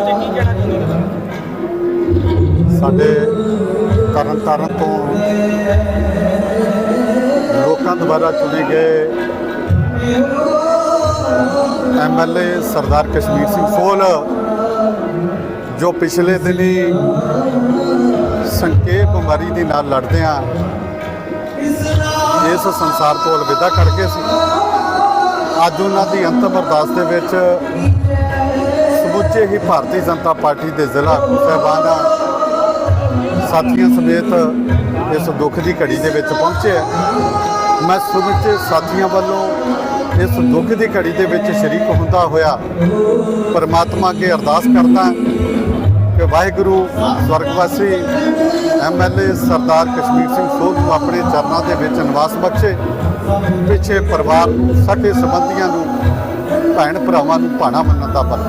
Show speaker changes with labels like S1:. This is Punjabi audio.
S1: ਪਹੁੰਚੇ ਕੀ ਕਹਿਣਾ ਚਾਹੁੰਦੇ ਹੋ
S2: ਸਾਡੇ ਤਰਨ ਤਾਰਨ ਤੋਂ ਲੋਕਾਂ ਦੁਆਰਾ ਚੁਣੇ ਗਏ ਐਮਐਲਏ ਸਰਦਾਰ ਕਸ਼ਮੀਰ ਸਿੰਘ ਸੋਲ ਜੋ ਪਿਛਲੇ ਦਿਨੀ ਸੰਖੇਪ ਬਿਮਾਰੀ ਦੇ ਨਾਲ ਲੜਦੇ ਆ, ਇਸ ਸੰਸਾਰ ਤੋਂ ਅਲਵਿਦਾ ਕਰ ਗਏ ਸੀ। ਅੱਜ ਉਹਨਾਂ ਦੀ ਅੰਤਮ ਅਰਦਾਸ ਦੇ ਵਿੱਚ ਸਮੁੱਚੇ ਹੀ ਭਾਰਤੀ ਜਨਤਾ ਪਾਰਟੀ ਦੇ ਜ਼ਿਲ੍ਹਾ ਸਹਿਬਾਨਾਂ ਸਾਥੀਆਂ ਸਮੇਤ ਇਸ ਦੁੱਖ ਦੀ ਘੜੀ ਦੇ ਵਿੱਚ ਪਹੁੰਚੇ ਮੈਂ ਸਮੁੱਚੇ ਸਾਥੀਆਂ ਵੱਲੋਂ ਇਸ ਦੁੱਖ ਦੀ ਘੜੀ ਦੇ ਵਿੱਚ ਸ਼ਰੀਕ ਹੁੰਦਾ ਹੋਇਆ ਪਰਮਾਤਮਾ ਅੱਗੇ ਅਰਦਾਸ ਕਰਦਾ ਕਿ ਵਾਹਿਗੁਰੂ, ਸਵਰਗਵਾਸੀ ਐਮਐਲਏ ਸਰਦਾਰ ਕਸ਼ਮੀਰ ਸਿੰਘ ਸੋਧ ਨੂੰ ਆਪਣੇ ਚਰਨਾਂ ਦੇ ਵਿੱਚ ਨਿਵਾਸ ਬਖਸ਼ੇ। ਪਿੱਛੇ ਪਰਿਵਾਰ ਨੂੰ ਸਕੇ ਸੰਬੰਧੀਆਂ ਨੂੰ, ਭੈਣ ਭਰਾਵਾਂ ਨੂੰ ਭਾਣਾ ਮੰਨਣ ਦਾ ਬਲ।